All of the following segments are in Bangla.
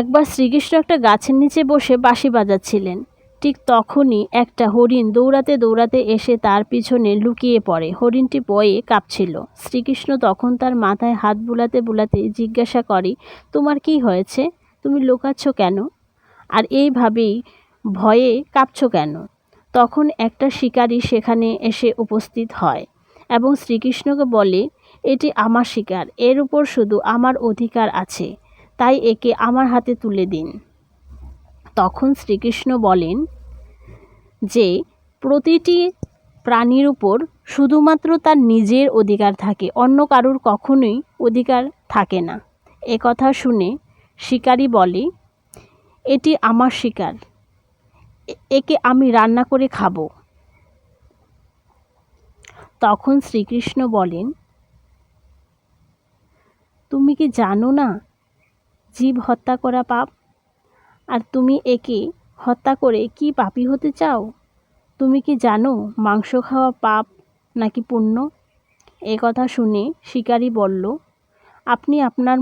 একবার শ্রীকৃষ্ণ একটা গাছের নিচে বসে বাঁশি বাজাচ্ছিলেন। ঠিক তখনই একটা হরিণ দৌড়াতে দৌড়াতে এসে তার পিছনে লুকিয়ে পড়ে। হরিণটি বয়ে কাঁপছিল। শ্রীকৃষ্ণ তখন তার মাথায় হাত বুলাতে বুলাতে জিজ্ঞাসা করে, তোমার কি হয়েছে? তুমি লুকাচ্ছ কেন? আর এইভাবেই ভয়ে কাঁপছ কেন? তখন একটা শিকারী সেখানে এসে উপস্থিত হয় এবং শ্রীকৃষ্ণকে বলে, এটি আমার শিকার। এর উপর শুধু আমার অধিকার আছে। তাই একে আমার হাতে তুলে দিন। তখন শ্রীকৃষ্ণ বলেন যে, প্রতিটি প্রাণীর উপর শুধুমাত্র তার নিজের অধিকার থাকে, অন্য কারুর কখনোই অধিকার থাকে না। এ কথা শুনে শিকারী বলে, এটি আমার শিকার। একে আমি রান্না করে খাব। তখন শ্রীকৃষ্ণ বলেন, তুমি কি জানো না জীব হত্যা করা পাপ? আর তুমি একে হত্যা করে কি পাপী হতে চাও? তুমি কি জানো মাংস খাওয়া পাপ নাকি পুণ্য? এ কথা শুনে শিকারী বলল, আপনি আপনার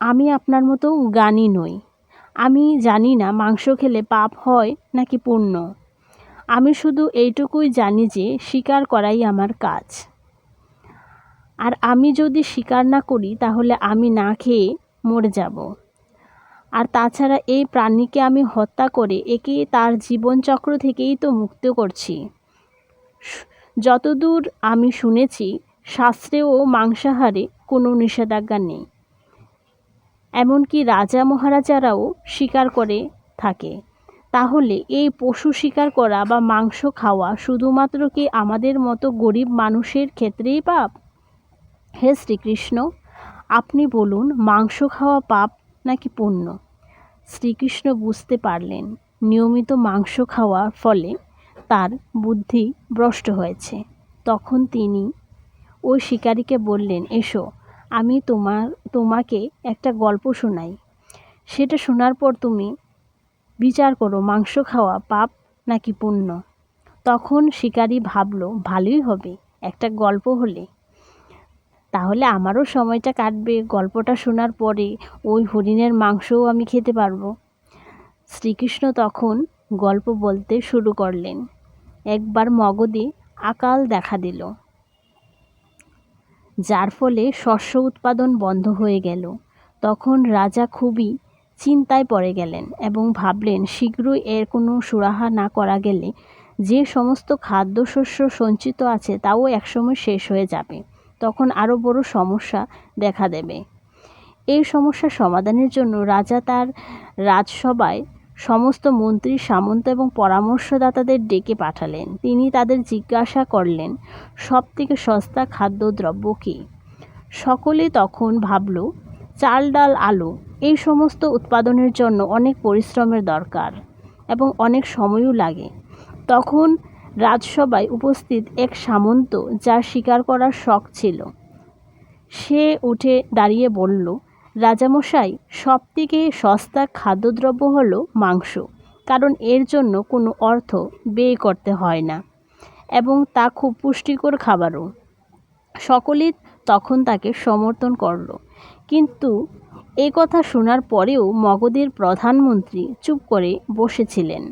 আমি আপনার মতো জ্ঞানী নই। আমি জানি না মাংস খেলে পাপ হয় নাকি পুণ্য। আমি শুধু এইটুকুই জানি যে শিকার করাই আমার কাজ। আর আমি যদি শিকার না করি, তাহলে আমি না খেয়ে মরে যাব। আর তাছাড়া এই প্রাণীকে আমি হত্যা করে একে তার জীবনচক্র থেকেই তো মুক্ত করছি। যতদূর আমি শুনেছি শাস্ত্রেও মাংসাহারে কোনো নিষেধাজ্ঞা নেই। এমনকি রাজা মহারাজারাও শিকার করে থাকে। তাহলে এই পশু শিকার করা বা মাংস খাওয়া শুধুমাত্র কি আমাদের মতো গরিব মানুষের ক্ষেত্রেই পাপ? হে শ্রীকৃষ্ণ, আপনি বলুন, মাংস খাওয়া পাপ নাকি পুণ্য? শ্রীকৃষ্ণ বুঝতে পারলেন, নিয়মিত মাংস খাওয়ার ফলে তার বুদ্ধি ভ্রষ্ট হয়েছে। তখন তিনি ওই শিকারীকে বললেন, এসো, আমি তোমার, তোমাকে একটা গল্প শোনাই। সেটা শোনার পর তুমি বিচার করো, মাংস খাওয়া পাপ নাকি পুণ্য? তখন শিকারী ভাবলো, ভালোই হবে, একটা গল্প হলে। তাহলে আমারও সময়টা কাটবে, গল্পটা শোনার পরে ওই হরিণের মাংসও আমি খেতে পারব। শ্রীকৃষ্ণ তখন গল্প বলতে শুরু করলেন। একবার মগধে আকাল দেখা দিল। যার ফলে শস্য উৎপাদন বন্ধ হয়ে গেল। তখন রাজা খুবই চিন্তায় পড়ে গেলেন এবং ভাবলেন, শীঘ্রই এর কোনো সুরাহা না করা গেলে যে সমস্ত খাদ্যশস্য সঞ্চিত আছে তাও একসময় শেষ হয়ে যাবে। তখন আরও বড় সমস্যা দেখা দেবে। এই সমস্যা সমাধানের জন্য রাজা তার রাজসভায় সমস্ত মন্ত্রী, সামন্ত এবং পরামর্শদাতাদের ডেকে পাঠালেন। তিনি তাদের জিজ্ঞাসা করলেন সব থেকে সস্তা খাদ্যদ্রব্য কী? সকলে তখন ভাবল, চাল, ডাল, আলু, এই সমস্ত উৎপাদনের জন্য অনেক পরিশ্রমের দরকার এবং অনেক সময়ও লাগে। তখন রাজসভায় উপস্থিত এক সামন্ত যার শিকার করার শখ ছিল। সে উঠে দাঁড়িয়ে বলল, রাজামশাই, সব থেকে সস্তা খাদ্যদ্রব্য হলো মাংস, কারণ এর জন্য কোনো অর্থ ব্যয় করতে হয় না এবং তা খুব পুষ্টিকর খাবারও। সকলেই তখন তাকে সমর্থন করল। কিন্তু এই কথা শোনার পরেও মগধের প্রধানমন্ত্রী চুপ করে বসেছিলেন।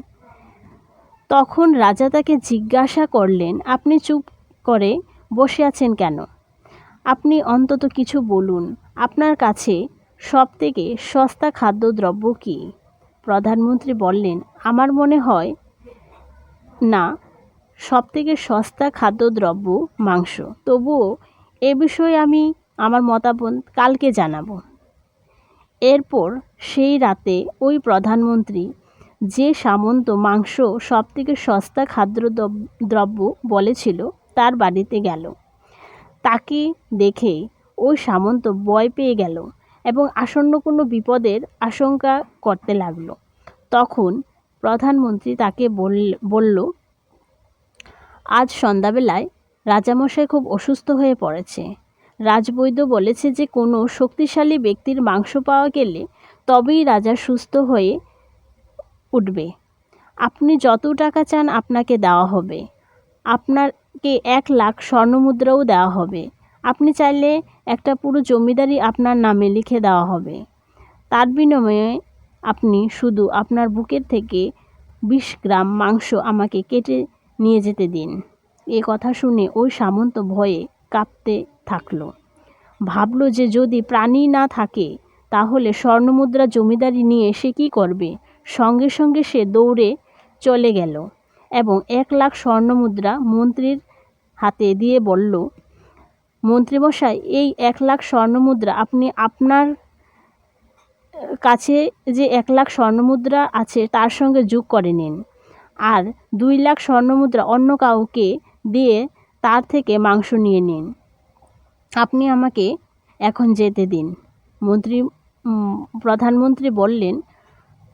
তখন রাজা তাকে জিজ্ঞাসা করলেন, আপনি চুপ করে বসে আছেন কেন? আপনি অন্তত কিছু বলুন। আপনার কাছে সবথেকে সস্তা খাদ্যদ্রব্য কী? প্রধানমন্ত্রী বললেন, আমার মনে হয় না সব থেকে সস্তা খাদ্যদ্রব্য মাংস। তবুও এ বিষয়ে আমি আমার মতামত কালকে জানাব। এরপর সেই রাতে ওই প্রধানমন্ত্রী যে সামন্ত মাংস সবথেকে সস্তা খাদ্য দ্রব- দ্রব্য বলেছিল, তার বাড়িতে গেল। তাকে দেখে ওই সামন্ত ভয় পেয়ে গেল এবং আসন্ন কোনো বিপদের আশঙ্কা করতে লাগল। তখন প্রধানমন্ত্রী তাকে বল- বলল, আজ সন্ধ্যাবেলায় রাজামশাই খুব অসুস্থ হয়ে পড়েছে। রাজবৈদ্য বলেছে যে কোনো শক্তিশালী ব্যক্তির মাংস পাওয়া গেলে তবেই রাজা সুস্থ হয়ে উঠবে। আপনি যত টাকা চান আপনাকে দেওয়া হবে। আপনাকে এক লাখ স্বর্ণমুদ্রাও দেওয়া হবে। আপনি চাইলে একটা পুরো জমিদারি আপনার নামে লিখে দেওয়া হবে। তার বিনিময়ে আপনি শুধু আপনার বুকের থেকে বিশ গ্রাম মাংস আমাকে কেটে নিয়ে যেতে দিন। এ কথা শুনে ওই সামন্ত ভয়ে কাঁপতে থাকল। ভাবল যে যদি প্রাণী না থাকে, তাহলে স্বর্ণমুদ্রা জমিদারি নিয়ে সে কী করবে? সঙ্গে সঙ্গে সে দৌড়ে চলে গেল এবং এক লাখ স্বর্ণমুদ্রা মন্ত্রীর হাতে দিয়ে বলল, মন্ত্রীমশাই, এই এক লাখ স্বর্ণমুদ্রা আপনি আপনার কাছে যে এক লাখ স্বর্ণমুদ্রা আছে তার সঙ্গে যোগ করে নিন। আর দুই লাখ স্বর্ণমুদ্রা অন্য কাউকে দিয়ে তার থেকে মাংস নিয়ে নিন। আপনি আমাকে এখন যেতে দিন। মন্ত্রী প্রধানমন্ত্রী বললেন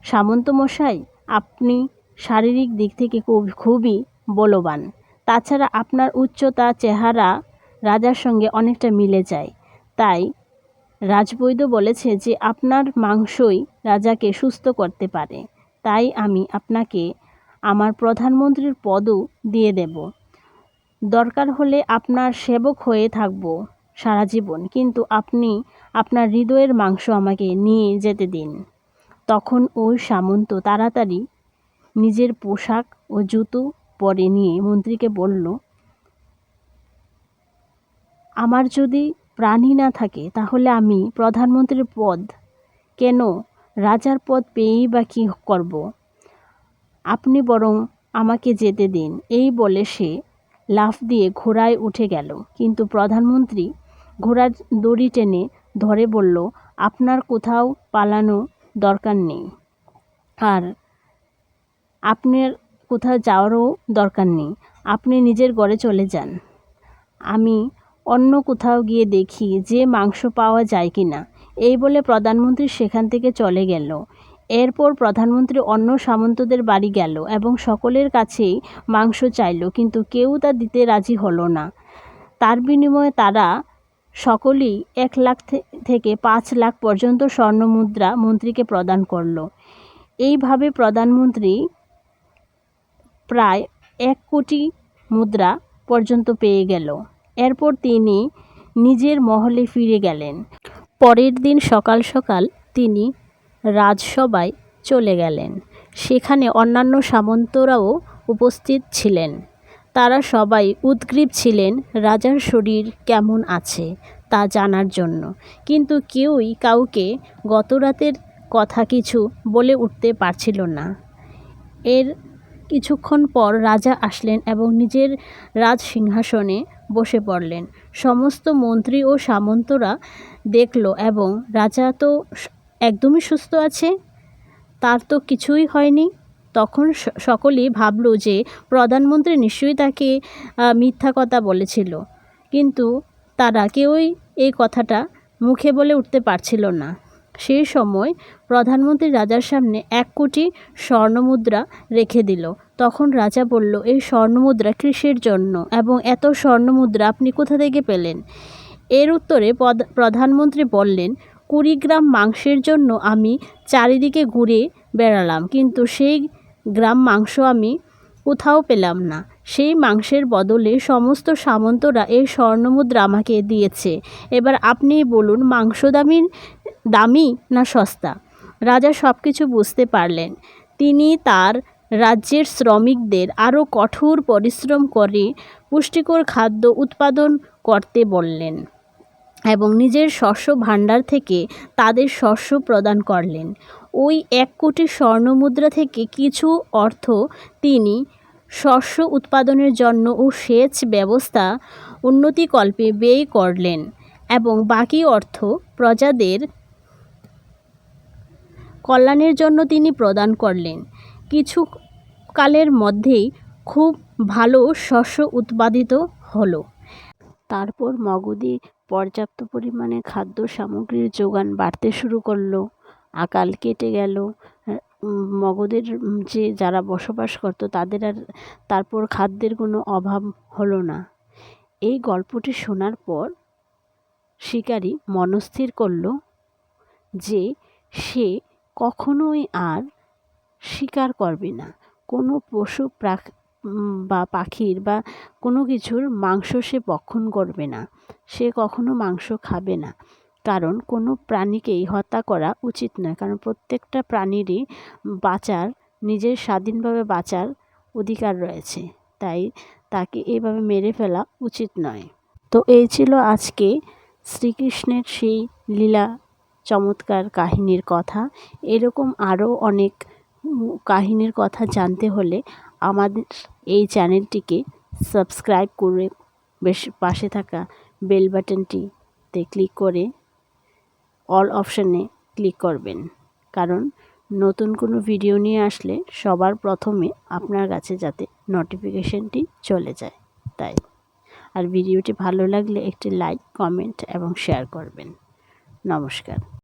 সামন্ত মশাই আপনি শারীরিক দিক থেকে খুব, খুবই বলবান। তাছাড়া আপনার উচ্চতা, চেহারা রাজার সঙ্গে অনেকটা মিলে যায়। তাই রাজবৈদ্য বলেছে যে, আপনার মাংসই রাজাকে সুস্থ করতে পারে। তাই আমি আপনাকে আমার প্রধানমন্ত্রীর পদও দিয়ে দেব। দরকার হলে আপনার সেবক হয়ে থাকব সারা জীবন। কিন্তু আপনি আপনার হৃদয়ের মাংস আমাকে নিয়ে যেতে দিন। তখন ওই সামন্ত তাড়াতাড়ি নিজের পোশাক ও জুতো পরে নিয়ে মন্ত্রীকে বলল, আমার যদি প্রাণী না থাকে, তাহলে আমি প্রধানমন্ত্রীর পদ কেন, রাজার পদ পেয়েই বা কী করব? আপনি বরং আমাকে যেতে দিন। এই বলে সে লাফ দিয়ে ঘোড়ায় উঠে গেল। কিন্তু প্রধানমন্ত্রী ঘোড়ার দড়ি টেনে ধরে বলল, আপনার কোথাও পালানো দরকার নেই। আর আপনার কোথাও যাওয়ারও দরকার নেই। আপনি নিজের ঘরে চলে যান। আমি অন্য কোথাও গিয়ে দেখি যে মাংস পাওয়া যায় কি না এই বলে প্রধানমন্ত্রী সেখান থেকে চলে গেল। এরপর প্রধানমন্ত্রী অন্য সামন্তদের বাড়ি গেল এবং সকলের কাছেই মাংস চাইল, কিন্তু কেউ তা দিতে রাজি হলো না। তার বিনিময়ে তারা সকলেই এক লাখ থেকে পাঁচ লাখ পর্যন্ত স্বর্ণমুদ্রা মন্ত্রীকে প্রদান করল। এইভাবে প্রধানমন্ত্রী প্রায় এক কোটি মুদ্রা পর্যন্ত পেয়ে গেল। এরপর তিনি নিজের মহলে ফিরে গেলেন। পরের দিন সকাল সকাল তিনি রাজসভায় চলে গেলেন। সেখানে অন্যান্য সামন্তরাও উপস্থিত ছিলেন। তারা সবাই উদ্গ্রীব ছিলেন, রাজার শরীর কেমন আছে, তা জানার জন্য। কিন্তু কেউই কাউকে গত রাতের কথা কিছু বলে উঠতে পারছিল না। এর কিছুক্ষণ পর রাজা আসলেন এবং নিজের রাজ সিংহাসনে বসে পড়লেন। সমস্ত মন্ত্রী ও সামন্তরা দেখল এবং, রাজা তো একদমই সুস্থ আছে? তার তো কিছুই হয়নি? তখন সকলেই ভাবল যে প্রধানমন্ত্রী নিশ্চয়ই তাকে মিথ্যা কথা বলেছিল। কিন্তু তারা কেউই এই কথাটা মুখে বলে উঠতে পারছিল না। সেই সময় প্রধানমন্ত্রী রাজার সামনে এক কোটি স্বর্ণমুদ্রা রেখে দিল। তখন রাজা বলল, এই স্বর্ণমুদ্রা কৃষির জন্য এবং এত স্বর্ণমুদ্রা আপনি কোথা থেকে পেলেন? এর উত্তরে প্রধানমন্ত্রী বললেন, কুড়ি গ্রাম মাংসের জন্য আমি চারিদিকে ঘুরে বেড়ালাম, কিন্তু সেই গ্রাম মাংস আমি কোথাও পেলাম না। সেই মাংসের বদলে সমস্ত সামন্তরা এই স্বর্ণমুদ্রা আমাকে দিয়েছে। এবার আপনি বলুন, মাংস দামি দামি না সস্তা? রাজা সব কিছু বুঝতে পারলেন। তিনি তার রাজ্যের শ্রমিকদের আরও কঠোর পরিশ্রম করে পুষ্টিকর খাদ্য উৎপাদন করতে বললেন। এবং নিজের শস্য ভাণ্ডার থেকে তাদের শস্য প্রদান করলেন। ওই এক কোটি স্বর্ণমুদ্রা থেকে কিছু অর্থ তিনি শস্য উৎপাদনের জন্য ও সেচ ব্যবস্থা উন্নতিকল্পে ব্যয় করলেন এবং বাকি অর্থ প্রজাদের কল্যাণের জন্য তিনি প্রদান করলেন। কিছু কালের মধ্যেই খুব ভালো শস্য উৎপাদিত হলো। তারপর মগধে পর্যাপ্ত পরিমাণে খাদ্য সামগ্রীর যোগান বাড়তে শুরু করল। আকাল কেটে গেল। মগধের যে যারা বসবাস করতো, তাদের আর তারপর খাদ্যের কোনো অভাব হলো না। এই গল্পটি শোনার পর শিকারি মনস্থির করল যে সে কখনোই আর শিকার করবে না। কোনো পশু প্রাক বা পাখির বা কোনো কিছুর মাংস সে ভক্ষণ করবে না। সে কখনো মাংস খাবে না। কারণ কোনো প্রাণীকেই হত্যা করা উচিত নয়। কারণ প্রত্যেকটা প্রাণীরই বাঁচার, নিজের স্বাধীনভাবে বাঁচার অধিকার রয়েছে। তাই তাকে এভাবে মেরে ফেলা উচিত নয়। তো এই ছিল আজকে শ্রীকৃষ্ণের সেই লীলা চমৎকার কাহিনীর কথা। এরকম আরও অনেক কাহিনীর কথা জানতে হলে আমাদের এই চ্যানেলটিকে সাবস্ক্রাইব করে বেশ পাশে থাকা বেল বাটনটিতে ক্লিক করে অল অপশানে ক্লিক করবেন। কারণ নতুন কোনো ভিডিও নিয়ে আসলে সবার প্রথমে আপনার কাছে যাতে নোটিফিকেশনটি চলে যায়। তাই। আর ভিডিওটি ভালো লাগলে একটি লাইক, কমেন্ট এবং শেয়ার করবেন। নমস্কার।